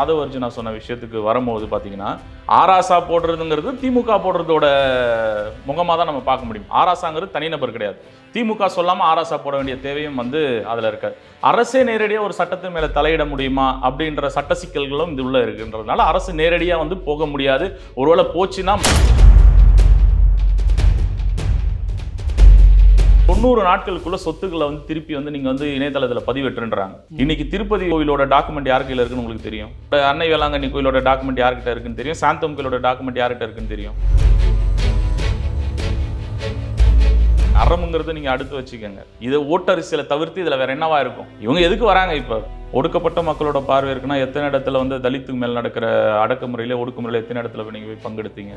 ஆதவர்ஜுனா சொன்ன விஷயத்துக்கு வரும்போது பார்த்தீங்கன்னா ஆராசா போடுறதுங்கிறது திமுக போடுறதோட முகமாக தான் நம்ம பார்க்க முடியும். ஆராசாங்கிறது தனிநபர் கிடையாது. திமுக சொல்லாமல் ஆராசா போட வேண்டிய தேவையும் வந்து அதில் இருக்காது. அரசே நேரடியாக ஒரு சட்டத்தின் மேலே தலையிட முடியுமா அப்படின்ற சட்ட சிக்கல்களும் இது உள்ள இருக்குன்றதுனால அரசு நேரடியாக வந்து போக முடியாது. ஒருவேளை போச்சுன்னா தொண்ணூறு நாட்களுக்குள்ள சொத்துக்களை வந்து திருப்பி வந்து நீங்க வந்து இணையதளத்தில் பதிவேற்றுன்றாங்க. இன்னைக்கு திருப்பதி கோயிலோட டாக்குமெண்ட் யார் கையில் இருக்குன்னு உங்களுக்கு தெரியும்? அன்னை வேளாங்கண்ணி கோயிலோட டாக்குமெண்ட் யார்கிட்ட இருக்குன்னு தெரியும்? சாந்தம் கோயிலோட டாக்குமெண்ட் யார்கிட்ட இருக்குன்னு தெரியும்? அறமுங்கிறது நீங்க அடுத்து வச்சுக்கோங்க. இதை ஓட்டரிசியில தவிர்த்து இதுல வேற என்னவா இருக்கும்? இவங்க எதுக்கு வராங்க இப்ப? ஒடுக்கப்பட்ட மக்களோட பார்வை இருக்குன்னா எத்தனை இடத்துல வந்து தலித்துக்கு மேல் நடக்கிற அடக்குமுறையில ஒடுக்குமுறையில எத்தனை இடத்துல நீங்கள் நீங்க போய் பங்கெடுத்தீங்க?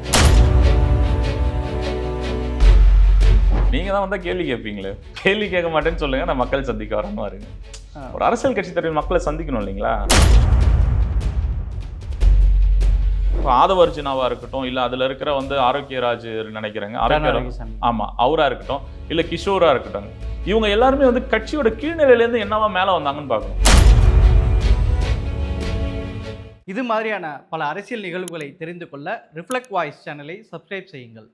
நீங்க தான் வந்தா கேள்வி கேட்பீங்களே? கேள்வி கேட்க மாட்டேன்னு சொல்லுங்க நான் மக்கள் சந்திக்க வரணும் வருங்க. ஒரு அரசியல் கட்சி தலைவர் மக்களை சந்திக்கணும் இல்லைங்களா? இப்போ ஆதவர்ஜுனாவா இருக்கட்டும் இல்ல அதுல இருக்கிற வந்து ஆரோக்கியராஜ் நினைக்கிறேங்க. ஆரோக்கியராஜ் ஆமா அவரா இருக்கட்டும் இல்ல கிஷோரா இருக்கட்டும். இவங்க எல்லாருமே வந்து கட்சியோட கீழ்நிலையில இருந்து என்னவா மேல வந்தாங்கன்னு பார்க்கணும். இது மாதிரியான பல அரசியல் நிகழ்வுகளை தெரிந்து கொள்ள ரிஃப்ளெக்ட் வாய்ஸ் சேனலை சப்ஸ்கிரைப் செய்யுங்கள்.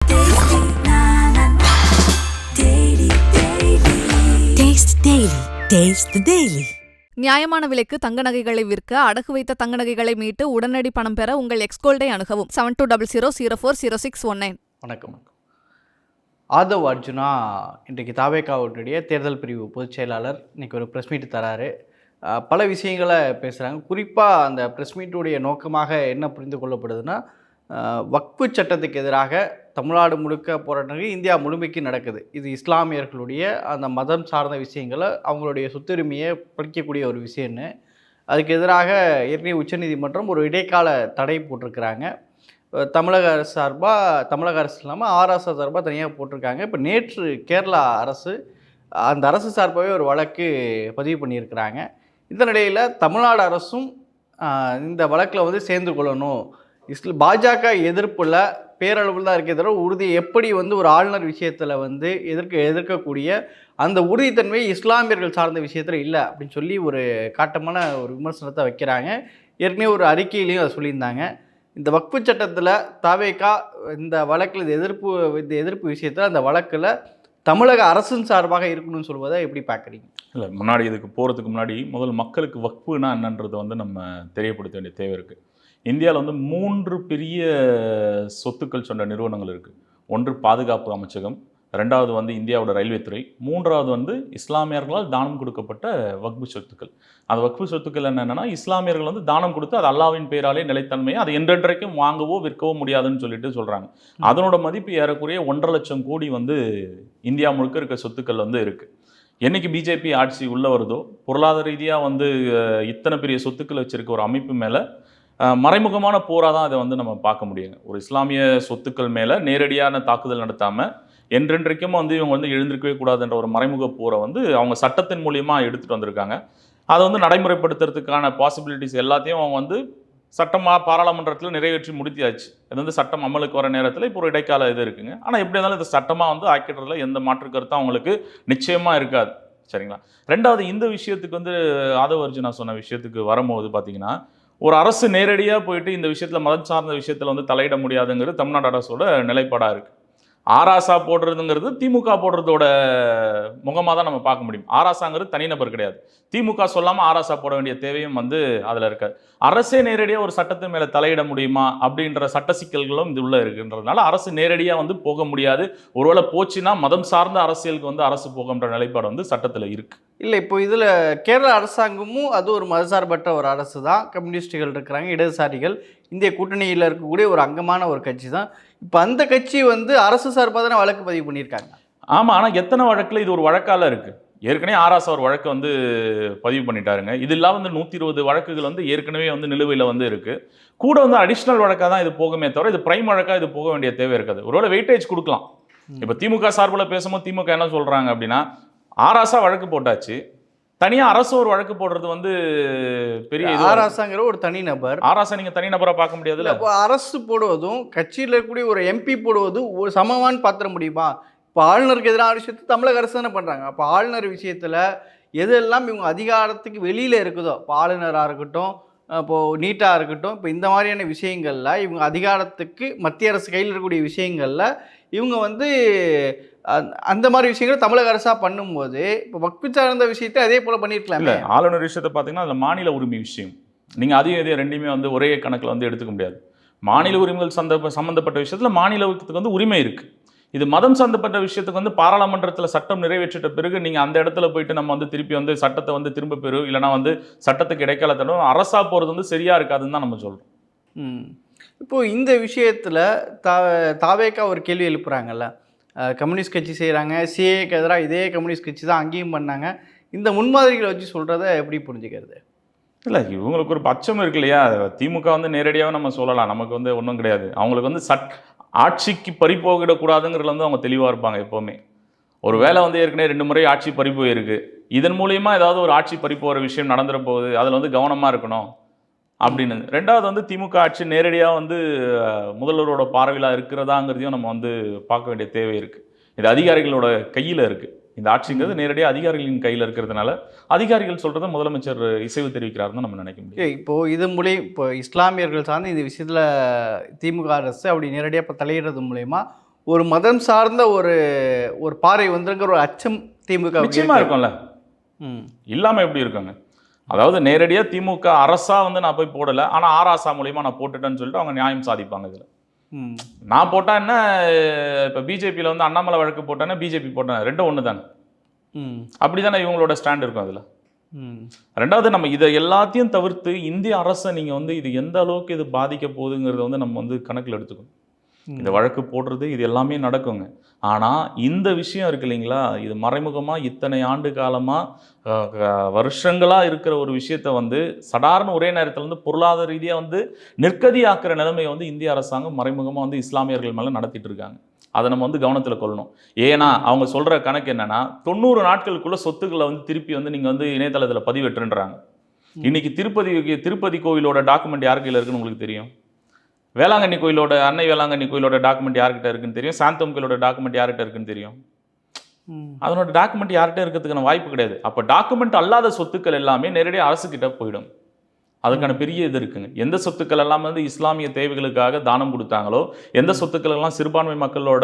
Taste Daily. Taste the Daily. நியாயமான விலைக்கு தங்க நகைகளை விற்க அடகு வைத்த தங்க நகைகளை மீட்டு உடனடி பணம் பெற உங்கள் எக்ஸ்கோல்டை அணுகவும் seven two double zero zero four zero six one nine வணக்கம் ஆதவ் அர்ஜுனா இன்றைக்கு தாவேக்காவுடைய தேர்தல் பிரிவு பொதுச் செயலாளர் இன்னைக்கு ஒரு ப்ரெஸ் மீட் தராரு. பல விஷயங்களை பேசுகிறாங்க குறிப்பாக அந்த ப்ரெஸ் மீட்டுடைய நோக்கமாக என்ன புரிந்து கொள்ளப்படுதுன்னா வக்ஃபு சட்டத்துக்கு எதிராக தமிழ்நாடு முழுக்க போராட்டங்கள் இந்தியா முழுமைக்கு நடக்குது. இது இஸ்லாமியர்களுடைய அந்த மதம் சார்ந்த விஷயங்களை அவங்களுடைய சொத்துரிமையை பறிக்கக்கூடிய ஒரு விஷயம்னு. அதுக்கு எதிராக ஏற்கனவே உச்சநீதிமன்றம் ஒரு இடைக்கால தடை போட்டிருக்கிறாங்க. தமிழக அரசு சார்பாக தமிழக அரசு இல்லாமல் ஆர்எஸ்எஸ் சார்பாக தனியாக போட்டிருக்காங்க. இப்போ நேற்று கேரளா அரசு அந்த அரசு சார்பாகவே ஒரு வழக்கு பதிவு பண்ணியிருக்கிறாங்க. இந்த நிலையில் தமிழ்நாடு அரசும் இந்த வழக்கில் வந்து சேர்ந்து கொள்ளணும். இஸ்ல பாஜக எதிர்ப்பில் பேரளவில் தான் இருக்கே தவிர உறுதி எப்படி வந்து ஒரு ஆளுநர் விஷயத்தில் வந்து எதிர்க்க எதிர்க்கக்கூடிய அந்த உறுதித்தன்மை இஸ்லாமியர்கள் சார்ந்த விஷயத்தில் இல்லை அப்படின்னு சொல்லி ஒரு காட்டமான ஒரு விமர்சனத்தை வைக்கிறாங்க. ஏற்கனவே ஒரு அறிக்கையிலையும் அதை சொல்லியிருந்தாங்க. இந்த வக்ஃபு சட்டத்தில் தாவேக்கா இந்த வழக்கில் இந்த எதிர்ப்பு இந்த எதிர்ப்பு விஷயத்தில் அந்த வழக்கில் தமிழக அரசின் சார்பாக இருக்கணும்னு சொல்வதை எப்படி பார்க்குறீங்க? இல்லை முன்னாடி இதுக்கு போகிறதுக்கு முன்னாடி முதல் மக்களுக்கு வக்ஃபுனா என்னன்றதை வந்து நம்ம தெரியப்படுத்த வேண்டிய தேவை இருக்குது இந்தியாவில் வந்து மூன்று பெரிய சொத்துக்கள் சொன்ன நிறுவனங்கள் இருக்குது ஒன்று பாதுகாப்பு அமைச்சகம் ரெண்டாவது வந்து இந்தியாவோட ரயில்வே துறை மூன்றாவது வந்து இஸ்லாமியர்களால் தானம் கொடுக்கப்பட்ட வக்பு சொத்துக்கள். அந்த வக்பு சொத்துக்கள் என்னென்னா இஸ்லாமியர்கள் வந்து தானம் கொடுத்து அது அல்லாவின் பெயராலே நிலைத்தன்மையை அது என்றென்றைக்கும் வாங்கவோ விற்கவோ முடியாதுன்னு சொல்லிட்டு சொல்கிறாங்க அதனோட மதிப்பு ஏறக்குறைய ஒன்றரை லட்சம் கோடி வந்து இந்தியா முழுக்க இருக்க சொத்துக்கள் வந்து இருக்குது என்னைக்கு பிஜேபி ஆட்சி உள்ளே வருதோ பொருளாதார ரீதியாக வந்து இத்தனை பெரிய சொத்துக்கள் வச்சுருக்க ஒரு அமைப்பு மேலே மறைமுகமான போராக தான் அதை வந்து நம்ம பார்க்க முடியுங்க ஒரு இஸ்லாமிய சொத்துக்கள் மேலே நேரடியான தாக்குதல் நடத்தாமல் என்றென்றைக்கும் வந்து இவங்க வந்து எழுந்திருக்கவே கூடாதுன்ற ஒரு மறைமுக போரை வந்து அவங்க சட்டத்தின் மூலியமாக எடுத்துகிட்டு வந்திருக்காங்க. அதை வந்து நடைமுறைப்படுத்துறதுக்கான பாசிபிலிட்டிஸ் எல்லாத்தையும் அவங்க வந்து சட்டமாக பாராளுமன்றத்தில் நிறைவேற்றி முடித்தியாச்சு இது வந்து சட்டம் அமலுக்கு வர நேரத்தில் இப்போ ஒரு இடைக்கால இது இருக்குங்க. ஆனால் எப்படி இருந்தாலும் இது சட்டமாக வந்து ஆக்கிடுறதுல எந்த மாற்று கருத்தும் அவங்களுக்கு நிச்சயமாக இருக்காது. சரிங்களா? ரெண்டாவது இந்த விஷயத்துக்கு வந்து ஆதவர்ஜுனா சொன்ன விஷயத்துக்கு வரும்போது பார்த்தீங்கன்னா ஒரு அரசு நேரடியாக போயிட்டு இந்த விஷயத்தில் மதம் சார்ந்த விஷயத்தில் வந்து தலையிட முடியாதுங்கிறது தமிழ்நாடு அரசோட நிலைப்பாடாக இருக்குது ஆராசா போடுறதுங்கிறது திமுக போடுறதோட முகமாக தான் நம்ம பார்க்க முடியும். ஆராசாங்கிறது தனிநபர் கிடையாது. திமுக சொல்லாமல் ஆராசா போட வேண்டிய தேவையும் வந்து அதில் இருக்காது. அரசே நேரடியாக ஒரு சட்டத்தின் மேலே தலையிட முடியுமா அப்படின்ற சட்ட சிக்கல்களும் இது உள்ளே இருக்குன்றதுனால அரசு நேரடியாக வந்து போக முடியாது. ஒருவேளை போச்சுன்னா மதம் சார்ந்த அரசியலுக்கு வந்து அரசு போகன்ற நிலைப்பாடு வந்து சட்டத்தில் இருக்குது இல்லை இப்போ இதில் கேரள அரசாங்கமும் அது ஒரு மதசார்பற்ற ஒரு அரசு தான் கம்யூனிஸ்டுகள் இருக்கிறாங்க இடதுசாரிகள். இந்திய கூட்டணியில் இருக்கக்கூடிய ஒரு அங்கமான ஒரு கட்சி தான் இப்போ அந்த கட்சி வந்து அரசு சார்பாக தானே வழக்கு பதிவு பண்ணியிருக்காங்க. ஆமாம் ஆனால் எத்தனை வழக்கில் இது ஒரு வழக்கால இருக்கு. ஏற்கனவே ஆராசா ஒரு வழக்கு வந்து பதிவு பண்ணிட்டாருங்க. இது இல்லாமல் வந்து நூற்றி இருபது வழக்குகள் வந்து ஏற்கனவே வந்து நிலுவையில் வந்து இருக்கு. கூட வந்து அடிஷ்னல் வழக்காக தான் இது போகுமே தவிர இது பிரைம் வழக்காக இது போக வேண்டிய தேவை இருக்காது. ஒருவேளை வெயிட்டேஜ் கொடுக்கலாம். இப்போ திமுக சார்பில் பேசும்போது திமுக என்ன சொல்கிறாங்க அப்படின்னா ஆராசா வழக்கு போட்டாச்சு. தனியாக அரசு ஒரு வழக்கு போடுறது வந்து பெரிய ஆராசாங்கிற ஒரு தனிநபர் ஆராசா நீங்கள் தனிநபராக பார்க்க முடியாதுல்ல இப்போ அரசு போடுவதும் கட்சியில் இருக்கக்கூடிய ஒரு எம்பி போடுவதும் ஒரு சமமான்னு பார்த்துட முடியுமா? இப்போ ஆளுநருக்கு எதிரான விஷயத்தை தமிழக அரசு தானே பண்ணுறாங்க அப்போ ஆளுநர் விஷயத்தில் எதெல்லாம் இவங்க அதிகாரத்துக்கு வெளியில் இருக்குதோ இப்போ ஆளுநராக இருக்கட்டும் இப்போது நீட்டாக இருக்கட்டும் இப்போ இந்த மாதிரியான விஷயங்களில் இவங்க அதிகாரத்துக்கு மத்திய அரசு கையில் இருக்கக்கூடிய விஷயங்களில் இவங்க வந்து அந்த- அந்த மாதிரி விஷயங்கள் தமிழக அரசாக பண்ணும்போது இப்போ வக்பு சார்ந்த விஷயத்தை அதே போல் இல்ல பண்ணியிருக்கலாமே ஆளுநர் விஷயத்தை பார்த்தீங்கன்னா அதுல மாநில உரிமை விஷயம். நீங்க அதையும் இதையும் ரெண்டையுமே வந்து ஒரே கணக்குல வந்து எடுத்துக்க முடியாது. மாநில உரிமைகள் சந்த சம்பந்தப்பட்ட விஷயத்துல மாநிலத்துக்கு வந்து உரிமை இருக்கு. இது மதம் சம்பந்தப்பட்ட விஷயத்துக்கு வந்து பாராளுமன்றத்தில் சட்டம் நிறைவேற்றிட்ட பிறகு நீங்கள் அந்த இடத்துல போயிட்டு நம்ம வந்து திருப்பி வந்து சட்டத்தை வந்து திரும்ப பெறு இல்லைனா வந்து சட்டத்துக்கு இடைக்கால தடவை அரசா போகிறது வந்து சரியா இருக்காதுன்னு தான் நம்ம சொல்றோம். ம். இப்போது இந்த விஷயத்தில் தா தாவேக்கா ஒரு கேள்வி எழுப்புறாங்கல்ல? கம்யூனிஸ்ட் கட்சி செய்கிறாங்க சிஏக்கு எதிராக இதே கம்யூனிஸ்ட் கட்சி தான் அங்கேயும் பண்ணாங்க. இந்த முன்மாதிரிகளை வச்சு சொல்கிறத எப்படி புரிஞ்சுக்கிறது? இல்லை இவங்களுக்கு ஒரு பச்சம் இருக்கு இல்லையா? திமுக வந்து நேரடியாகவே நம்ம சொல்லலாம். நமக்கு வந்து ஒன்றும் கிடையாது. அவங்களுக்கு வந்து சட் ஆட்சிக்கு பறி போகிடக்கூடாதுங்கிறதுல வந்து அவங்க தெளிவாக இருப்பாங்க எப்போவுமே. ஒரு வேலை வந்து ஏற்கனவே ரெண்டு முறை ஆட்சி பறி போயிருக்கு. இதன் மூலயமா ஏதாவது ஒரு ஆட்சி பறி போகிற விஷயம் நடந்துட போகுது. அதில் வந்து கவனமாக இருக்கணும். அப்படின்னு. ரெண்டாவது வந்து திமுக ஆட்சி நேரடியாக வந்து முதல்வரோட பார்வையில் இருக்கிறதாங்கிறதையும் நம்ம வந்து பார்க்க வேண்டிய தேவை இருக்குது இது அதிகாரிகளோட கையில் இருக்குது இந்த ஆட்சிங்கிறது நேரடியாக அதிகாரிகளின் கையில் இருக்கிறதுனால அதிகாரிகள் சொல்கிறத முதலமைச்சர் இசைவு தெரிவிக்கிறாருன்னு நம்ம நினைக்க முடியும். இப்போது இது மூலியம் இப்போ இஸ்லாமியர்கள் சார்ந்து இந்த விஷயத்தில் திமுக அரசு அப்படி நேரடியாக இப்போ தலையிடுறது மூலயமா ஒரு மதம் சார்ந்த ஒரு ஒரு பாறை வந்துருங்கிற ஒரு அச்சம் திமுக வுக்கு நிச்சயமா இருக்கு. இருக்கும்ல. ம். இல்லாம எப்படி இருக்காங்க? அதாவது நேரடியா திமுக அரசா வந்து நான் போய் போடல. ஆனா ஆராசா மூலியமா நான் போட்டுட்டேன்னு சொல்லிட்டு அவங்க நியாயம் சாதிப்பாங்க இதுல. நான் போட்டா என்ன இப்ப பிஜேபியில வந்து அண்ணாமலை வழக்கு போட்டேன்னா பிஜேபி போட்டேன். ரெண்டும் ஒன்று தானே. ம். அப்படிதானே இவங்களோட ஸ்டாண்ட் இருக்கும் அதுல. ம். ரெண்டாவது நம்ம இதை எல்லாத்தையும் தவிர்த்து இந்திய அரசை நீங்க வந்து இது எந்த அளவுக்கு இது பாதிக்க போகுதுங்கிறத வந்து நம்ம வந்து கணக்கில் எடுத்துக்கணும். இந்த வழக்கு போடுறது இது எல்லாமே நடக்குங்க. ஆனால் இந்த விஷயம் இருக்கு இல்லைங்களா? இது மறைமுகமாக இத்தனை ஆண்டு காலமாக வருஷங்களாக இருக்கிற ஒரு விஷயத்த வந்து சடார்னு ஒரே நேரத்தில் வந்து பொருளாதார ரீதியாக வந்து நிற்கதியாக்குற நிலைமையை வந்து இந்திய அரசாங்கம் மறைமுகமாக வந்து இஸ்லாமியர்கள் மேலே நடத்திட்டு இருக்காங்க. அதை நம்ம வந்து கவனத்தில் கொள்ளணும். ஏன்னா அவங்க சொல்கிற கணக்கு என்னன்னா தொண்ணூறு நாட்களுக்குள்ள சொத்துக்களை வந்து திருப்பி வந்து நீங்கள் வந்து இணையதளத்தில் பதிவேற்றுன்றாங்க. இன்னைக்கு திருப்பதி திருப்பதி கோவிலோட டாக்குமெண்ட் யார் கையில் இருக்குன்னு உங்களுக்கு தெரியும்? வேளாங்கண்ணி கோயிலோட அன்னை வேளாங்கண்ணி கோயிலோட டாக்குமெண்ட் யார்கிட்ட இருக்குன்னு தெரியும்? சாந்தம் கோயிலோட டாக்குமெண்ட் யார்கிட்ட இருக்குன்னு தெரியும்? அதனோட டாக்குமெண்ட் யார்கிட்ட இருக்கிறதுக்கான வாய்ப்பு கிடையாது. அப்போ டாக்குமெண்ட் அல்லாத சொத்துக்கள் எல்லாமே நேரடியாக அரசுக்கிட்ட போயிடும். அதுக்கான பெரிய இது இருக்குங்க. எந்த சொத்துக்கள் எல்லாம் வந்து இஸ்லாமிய தேவைகளுக்காக தானம் கொடுத்தாங்களோ எந்த சொத்துக்கள் எல்லாம் சிறுபான்மை மக்களோட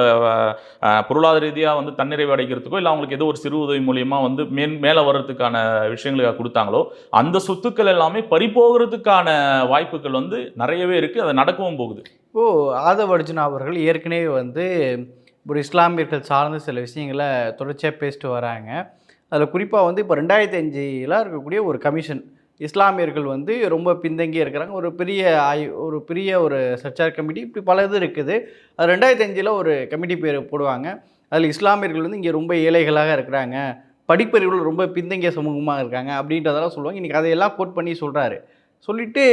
பொருளாதார ரீதியாக வந்து தன்னிறைவு அடைக்கிறதுக்கோ இல்லை அவங்களுக்கு ஏதோ ஒரு சிறு உதவி மூலியமாக வந்து மேல் மேலே வர்றதுக்கான விஷயங்களுக்காக கொடுத்தாங்களோ அந்த சொத்துக்கள் எல்லாமே பறிபோகிறதுக்கான வாய்ப்புகள் வந்து நிறையவே இருக்குது அது நடக்கவும் போகுது. இப்போது ஆதவ அர்ஜுனா அவர்கள் ஏற்கனவே வந்து ஒரு இஸ்லாமியர்கள் சார்ந்த சில விஷயங்களை தொடர்ச்சியாக பேசிட்டு வராங்க. அதில் குறிப்பாக வந்து இப்போ ரெண்டாயிரத்தி அஞ்சில் இருக்கக்கூடிய ஒரு கமிஷன் இஸ்லாமியர்கள் வந்து ரொம்ப பின்தங்கி இருக்கிறாங்க. ஒரு பெரிய ஆய் ஒரு பெரிய ஒரு சர்ச்சார் கமிட்டி இப்படி பல இது இருக்குது. அது ரெண்டாயிரத்தி அஞ்சில் ஒரு கமிட்டி பேர் போடுவாங்க. அதில் இஸ்லாமியர்கள் வந்து இங்கே ரொம்ப ஏழைகளாக இருக்கிறாங்க. படிப்பறிவில் ரொம்ப பின்தங்கிய சமூகமாக இருக்காங்க அப்படின்றதெல்லாம் சொல்லுவாங்க. இன்றைக்கி அதையெல்லாம் கோட் பண்ணி சொல்கிறாரு சொல்லிவிட்டு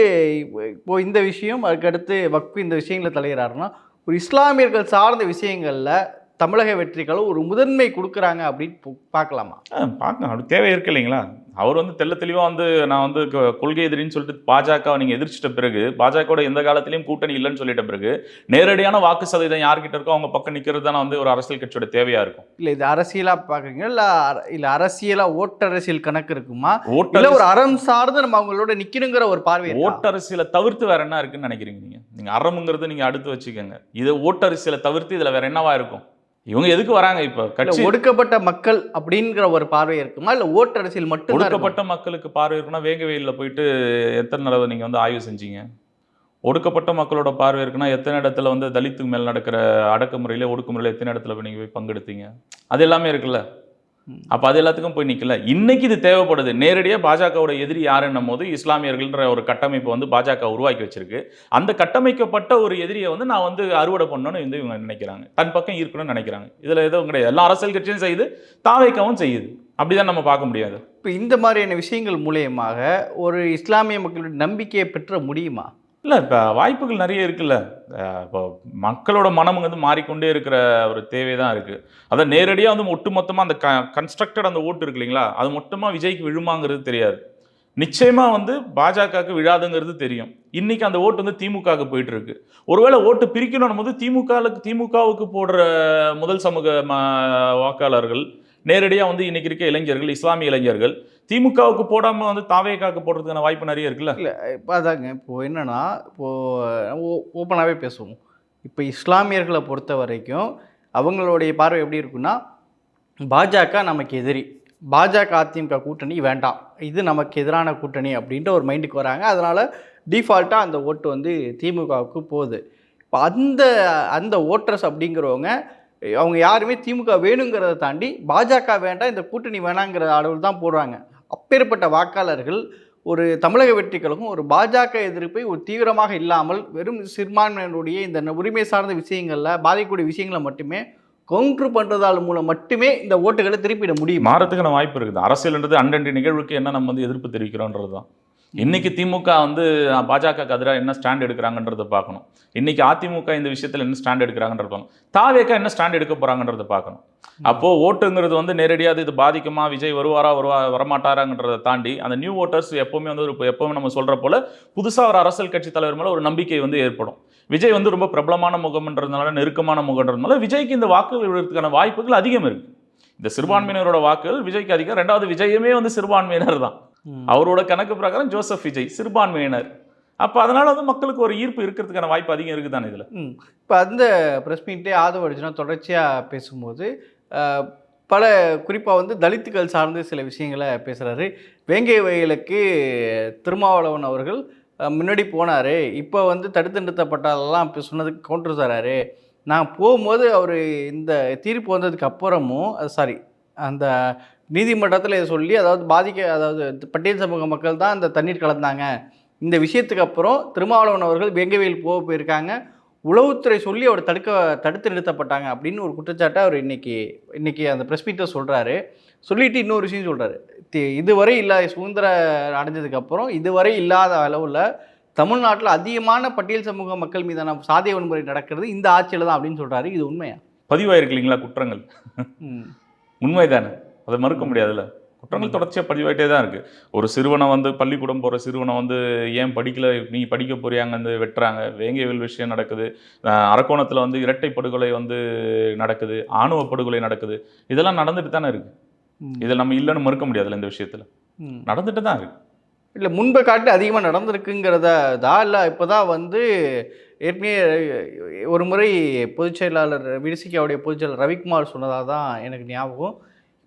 இப்போ இப்போ இந்த விஷயம் அதுக்கடுத்து வக்ஃபு இந்த விஷயங்களை தலையிறாருன்னா ஒரு இஸ்லாமியர்கள் சார்ந்த விஷயங்களில் தமிழக வெற்றிகளும் ஒரு முதன்மை கொடுக்குறாங்க அப்படின்னு பார்க்கலாமா? பார்க்கலாம். அப்படி தேவை இருக்கு இல்லைங்களா? அவர் வந்து தெள்ள தெளிவாக வந்து நான் வந்து கொள்கை எதிரின்னு சொல்லிட்டு பாஜகவை நீங்கள் எதிர்ச்சிட்ட பிறகு பாஜகவோட எந்த காலத்திலையும் கூட்டணி இல்லைன்னு சொல்லிட்ட பிறகு நேரடியான வாக்கு சதவீதம் யார்கிட்ட இருக்கோ அவங்க பக்கம் நிற்கிறது தானே வந்து ஒரு அரசியல் கட்சியோட தேவையாக இருக்கும். இல்லை இது அரசியலாக பார்க்குறீங்க இல்லை இல்லை அரசியலாக ஓட்டரசியல் கணக்கு இருக்குமா? இல்லை ஓட்டர் ஒரு அறம் சார்ந்து நம்ம அவங்களோட நிற்கணுங்கிற ஒரு பார்வை? ஓட்டரசியலை தவிர்த்து வேற என்ன இருக்குன்னு நினைக்கிறீங்க நீங்கள் நீங்கள் அறமுங்கிறது நீங்கள் அடுத்து வச்சுக்கோங்க. இது ஓட்டரசியலை தவிர்த்து இதில் வேற என்னவா இருக்கும்? இவங்க எதுக்கு வராங்க இப்போ? கட்சி ஒடுக்கப்பட்ட மக்கள் அப்படிங்கிற ஒரு பார்வை இருக்குமா? இல்லை ஓட்டரசியல் மட்டும் ஒடுக்கப்பட்ட மக்களுக்கு பார்வை இருக்குன்னா வேங்க வெயிலில் போயிட்டு எத்தனை தடவை நீங்கள் வந்து ஆய்வு செஞ்சீங்க? ஒடுக்கப்பட்ட மக்களோட பார்வை இருக்குன்னா எத்தனை இடத்துல வந்து தலித்துக்கு மேல் நடக்கிற அடக்குமுறையில ஒடுக்குமுறையில் எத்தனை இடத்துல போய் நீங்கள் போய் பங்கெடுத்தீங்க? அது எல்லாமே இருக்குல்ல. அப்போ அது எல்லாத்துக்கும் போய் நிற்கல இன்னைக்கு இது தேவைப்படுது. நேரடியாக பாஜகவோட எதிரி யாருன்னும் போது இஸ்லாமியர்கள்ன்ற ஒரு கட்டமைப்பை வந்து பாஜக உருவாக்கி வச்சிருக்கு. அந்த கட்டமைக்கப்பட்ட ஒரு எதிரியை வந்து நான் வந்து அறுவடை பண்ணணும்னு வந்து இவங்க நினைக்கிறாங்க. தன் பக்கம் இருக்கணும்னு நினைக்கிறாங்க. இதில் எதுவும் கிடையாது. எல்லா அரசியல் கட்சியும் செய்யுது தாவைக்கவும் செய்யுது. அப்படிதான் நம்ம பார்க்க முடியாது. இப்போ இந்த மாதிரியான விஷயங்கள் மூலியமாக ஒரு இஸ்லாமிய மக்களுடைய நம்பிக்கையை பெற்ற முடியுமா? இல்லை இப்போ வாய்ப்புகள் நிறைய இருக்குல்ல. இப்போ மக்களோட மனம் வந்து மாறிக்கொண்டே இருக்கிற ஒரு தேவை தான் இருக்குது அதை நேரடியாக வந்து ஒட்டுமொத்தமாக அந்த க கன்ஸ்ட்ரக்டட் அந்த ஓட்டு இருக்கு இல்லைங்களா? அது மொத்தமாக விஜய்க்கு விழுமாங்கிறது தெரியாது. நிச்சயமாக வந்து பாஜகவுக்கு விழாதுங்கிறது தெரியும். இன்றைக்கி அந்த ஓட்டு வந்து திமுகவுக்கு போயிட்டுருக்கு. ஒருவேளை ஓட்டு பிரிக்கணும் போது திமுகவுக்கு திமுகவுக்கு போடுற முதல் சமூக வாக்காளர்கள் நேரடியாக வந்து இன்றைக்கி இருக்க இளைஞர்கள் இஸ்லாமிய இளைஞர்கள் திமுகவுக்கு போடாமல் வந்து தாவேக்காவுக்கு போடுறதுக்கான வாய்ப்பு நிறைய இருக்குல்ல? இல்லை இப்போ அதாங்க இப்போ என்னென்னா இப்போது ஓப்பனாகவே பேசுவோம். இப்போ இஸ்லாமியர்களை பொறுத்த வரைக்கும் அவங்களுடைய பார்வை எப்படி இருக்குன்னா பாஜக நமக்கு எதிரி. பாஜக அதிமுக கூட்டணி வேண்டாம். இது நமக்கு எதிரான கூட்டணி அப்படின்ற ஒரு மைண்டுக்கு வராங்க. அதனால் டிஃபால்ட்டாக அந்த ஓட்டு வந்து திமுகவுக்கு போகுது. இப்போ அந்த அந்த ஓட்டர்ஸ் அப்படிங்கிறவங்க அவங்க யாருமே திமுக வேணுங்கிறத தாண்டி பாஜக வேண்டாம் இந்த கூட்டணி வேணாங்கிற அளவில் தான் போடுறாங்க. அப்பேற்பட்ட வாக்காளர்கள் ஒரு தமிழக வெற்றி கழகம் ஒரு பாஜக எதிர்ப்பை ஒரு தீவிரமாக இல்லாமல் வெறும் சிறுபான்மையினுடைய இந்த உரிமை சார்ந்த விஷயங்களில் பாதிக்கக்கூடிய விஷயங்களை மட்டுமே கவுண்டர் பண்ணுறதால் மூலம் மட்டுமே இந்த ஓட்டுகளை திருப்பிட முடியும்? மாறத்துக்கான வாய்ப்பு இருக்குது. அரசியல்ன்றது அண்டண்டு நிகழ்வுக்கு என்ன நம்ம வந்து எதிர்ப்பு தெரிவிக்கிறோன்றது தான் இன்னைக்கு திமுக வந்து பாஜக எதிராக என்ன ஸ்டாண்ட் எடுக்கிறாங்கன்றதை பார்க்கணும். இன்னைக்கு அதிமுக இந்த விஷயத்தில் என்ன ஸ்டாண்ட் எடுக்கிறாங்கன்றது பார்க்கணும். தாவேக்கா என்ன ஸ்டாண்ட் எடுக்க போறாங்கன்றத பார்க்கணும். அப்போ ஓட்டுங்கிறது வந்து நேரடியாக இது பாதிக்குமா? விஜய் வருவாரா? வருவா வரமாட்டாராங்கிறத தாண்டி அந்த நியூ ஓட்டர்ஸ் எப்பவுமே வந்து ஒரு எப்பவுமே நம்ம சொல்ற போல புதுசாக ஒரு அரசியல் கட்சி தலைவர் மேலே ஒரு நம்பிக்கை வந்து ஏற்படும். விஜய் வந்து ரொம்ப பிரபலமான முகம்ன்றதுனால நெருக்கமான முகம்ன்றதுனால விஜய்க்கு இந்த வாக்குகள் விடுறதுக்கான வாய்ப்புகள் அதிகம் இருக்கு. இந்த சிறுபான்மையினரோட வாக்குகள் விஜய்க்கு அதிகம். ரெண்டாவது விஜயமே வந்து சிறுபான்மையினர் தான் அவரோட கணக்கு பிரகாரம் ஜோசப் விஜய் சிறுபான்மையினர். அப்போ அதனால வந்து மக்களுக்கு ஒரு ஈர்ப்பு இருக்கிறதுக்கான வாய்ப்பு அதிகம் இருக்குதானே இதுல? ம். இப்போ அந்த ப்ரெஸ் மீட்டே ஆதவ அர்ஜுனா தொடர்ச்சியாக பேசும்போது பல குறிப்பாக வந்து தலித்துகள் சார்ந்து சில விஷயங்களை பேசுகிறாரு வேங்கை வயலுக்கு திருமாவளவன் அவர்கள் முன்னாடி போனார். இப்போ வந்து தடுத்து நிறுத்தப்பட்டதெல்லாம் இப்போ சொன்னதுக்கு கவுண்டர் தராரு. நான் போகும்போது அவர் இந்த தீர்ப்பு வந்ததுக்கு அப்புறமும் சாரி அந்த நீதிமன்றத்தில் இதை சொல்லி அதாவது பாதிக்க அதாவது பட்டியல் சமூக மக்கள் தான் அந்த தண்ணீர் கலந்தாங்க. இந்த விஷயத்துக்கு அப்புறம் திருமாவளவன் அவர்கள் வெங்கவேல் போக போயிருக்காங்க. உளவுத்துறை சொல்லி அவர் தடுக்க தடுத்து நிறுத்தப்பட்டாங்க அப்படின்னு ஒரு குற்றச்சாட்டை அவர் இன்னைக்கு இன்னைக்கு அந்த ப்ரெஸ் மீட்டை சொல்கிறாரு சொல்லிட்டு இன்னொரு விஷயம் சொல்கிறாரு இதுவரை இல்லாத சுதந்திரம் அடைஞ்சதுக்கப்புறம் இதுவரை இல்லாத அளவில் தமிழ்நாட்டில் அதிகமான பட்டியல் சமூக மக்கள் மீதான சாதிய வன்முறை நடக்கிறது இந்த ஆட்சியில் தான் அப்படின்னு சொல்கிறாரு இது உண்மையா? பதிவாயிருக்கு இல்லைங்களா குற்றங்கள் உண்மைதானே? அதை மறுக்க முடியாதுல்ல. குற்றங்கள் தொடர்ச்சியாக பதிவாயிட்டே தான் இருக்கு. ஒரு சிறுவனை வந்து பள்ளிக்கூடம் போகிற சிறுவனை வந்து ஏன் படிக்கல? நீ படிக்க போறியாங்க வந்து வெட்டுறாங்க. வேங்கைவில் விஷயம் நடக்குது. அரக்கோணத்தில் வந்து இரட்டை படுகொலை வந்து நடக்குது. ஆணவ படுகொலை நடக்குது. இதெல்லாம் நடந்துட்டு தானே இருக்கு. ம். இதில் நம்ம இல்லைன்னு மறுக்க முடியாதுல்ல இந்த விஷயத்தில். நடந்துட்டு தான் இருக்கு. இல்லை முன்பை காட்டு அதிகமாக நடந்திருக்குங்கிறத தான் இல்லை இப்போ தான் வந்து ஏற்கனவே ஒரு முறை பொதுச் செயலாளர் விடிசிகாவுடைய பொதுச் செயலாளர் ரவிக்குமார் சொன்னதாக தான் எனக்கு ஞாபகம்.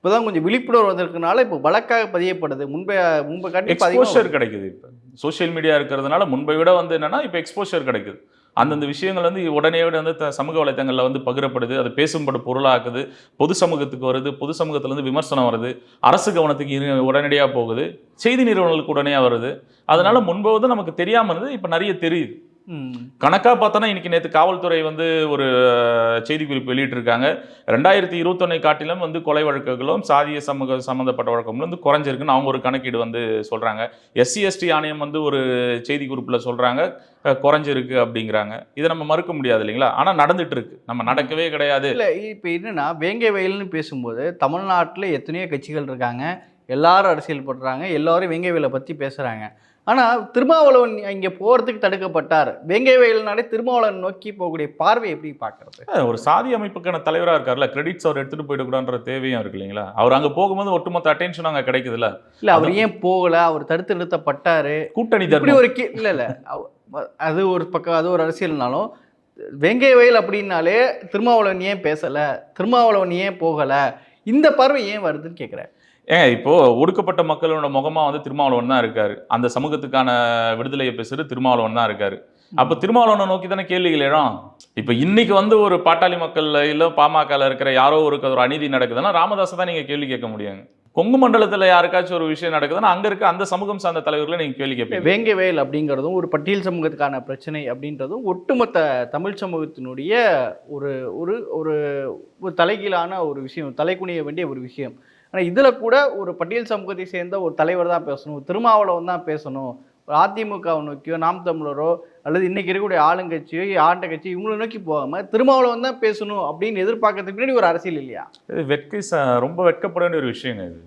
இப்போ தான் கொஞ்சம் விழிப்புணர்வு வந்திருக்கனால இப்போ வழக்காக பதியப்படுது. முன்பை முன்பை காட்டி எக்ஸ்போஷர் கிடைக்குது இப்போ. சோஷியல் மீடியா இருக்கிறதுனால முன்பை விட வந்து என்னன்னா இப்போ எக்ஸ்போஷர் கிடைக்குது. அந்தந்த விஷயங்கள் வந்து உடனே வந்து த- சமூக வலைத்தளங்களில் வந்து பகிரப்படுது. அது பேசும்படு பொருளாக்குது. பொது சமூகத்துக்கு வருது. பொது சமூகத்துல இருந்து விமர்சனம் வருது. அரசு கவனத்துக்கு இரு- உடனடியா போகுது. செய்தி நிறுவனங்களுக்கு உடனே வருது. அதனால முன்பு வந்து நமக்கு தெரியாம இருந்தது. இப்போ நிறைய தெரியுது. ம். கணக்கா பார்த்தோன்னா இன்னைக்கு நேற்று காவல்துறை வந்து ஒரு செய்திக்குறிப்பு வெளியிட்டிருக்காங்க. ரெண்டாயிரத்தி இருபத்தொன்னை காட்டிலும் வந்து கொலை வழக்குகளும் சாதிய சமூக சம்மந்தப்பட்ட வழக்கங்களும் வந்து குறைஞ்சிருக்குன்னு அவங்க ஒரு கணக்கீடு வந்து சொல்றாங்க. எஸ்சி எஸ்டி ஆணையம் வந்து ஒரு செய்தி குறிப்பில் சொல்றாங்க அஹ், குறைஞ்சிருக்கு அப்படிங்கிறாங்க. இதை நம்ம மறுக்க முடியாது இல்லைங்களா? ஆனால் நடந்துட்டு இருக்கு நம்ம நடக்கவே கிடையாது. இல்லை இப்போ என்னன்னா வேங்கை வயல்னு பேசும்போது தமிழ்நாட்டில் எத்தனையோ கட்சிகள் இருக்காங்க. எல்லாரும் அரசியல் படுறாங்க எல்லாரும் வேங்கை வயலை பற்றி பேசுகிறாங்க ஆனால் திருமாவளவன் இங்கே போகிறதுக்கு தடுக்கப்பட்டார். வேங்கை வயல்னாலே திருமாவளவன் நோக்கி போகக்கூடிய பார்வை எப்படி பார்க்கறது? ஒரு சாதி அமைப்புக்கான தலைவராக இருக்கார்ல கிரெடிட்ஸ் அவர் எடுத்துட்டு போயிடக்கூடாதுன்ற தேவையும் இருக்கு இல்லைங்களா? அவர் அங்கே போகும்போது ஒட்டுமொத்த அட்டென்ஷன் அங்கே கிடைக்குதுல்ல? இல்லை அவர் ஏன் போகல? அவர் தடுத்து நிறுத்தப்பட்டாரு. கூட்டணி இப்படி ஒரு கே இல்லை இல்லை. அது ஒரு பக்கம் அது ஒரு அரசியல்னாலும் வெங்கை வயல் அப்படின்னாலே திருமாவளவன் ஏன் பேசலை? திருமாவளவன் ஏன் போகலை? இந்த பார்வை ஏன் வருதுன்னு கேட்குறேன் ஏங்க இப்போ ஒடுக்கப்பட்ட மக்களோட முகமா வந்து திருமாவளவன் தான் இருக்காரு. அந்த சமூகத்துக்கான விடுதலையை பேசுறது திருமாவளவன் தான் இருக்காரு. அப்போ திருமாவளவனை நோக்கி தானே கேள்விகள் இடம் இப்போ இன்னைக்கு வந்து ஒரு பாட்டாளி மக்கள் இல்லை பாமகவில் இருக்கிற யாரோ ஒரு ஒரு அநீதி நடக்குதுன்னா ராமதாஸை தான் நீங்கள் கேள்வி கேட்க முடியுங்க. கொங்கு மண்டலத்தில் யாருக்காச்சும் ஒரு விஷயம் நடக்குதுன்னா அங்கே இருக்க அந்த சமூகம் சார்ந்த தலைவர்களை நீங்கள் கேள்வி கேட்பீங்க. வேங்கை வயல் அப்படிங்கிறதும் ஒரு பட்டியல் சமூகத்துக்கான பிரச்சனை அப்படின்றதும் ஒட்டுமொத்த தமிழ் சமூகத்தினுடைய ஒரு ஒரு ஒரு ஒரு தலைகீழான ஒரு விஷயம் தலைக்குனிய வேண்டிய ஒரு விஷயம். ஆனால் இதில் கூட ஒரு பட்டியல் சமூகத்தை சேர்ந்த ஒரு தலைவர் தான் பேசணும் திருமாவளவன் தான் பேசணும். அதிமுகவை நோக்கியோ நாம் தமிழரோ அல்லது இன்றைக்கி இருக்கக்கூடிய ஆளுங்கட்சியோ ஆண்ட கட்சி இவங்களை நோக்கி போகாமல் திருமாவளவன் தான் பேசணும் அப்படின்னு எதிர்பார்க்கறதுக்கு முன்னாடி ஒரு அரசியல் இல்லையா? இது வெட்க ரொம்ப வெட்கப்பட வேண்டிய ஒரு விஷயங்க இது.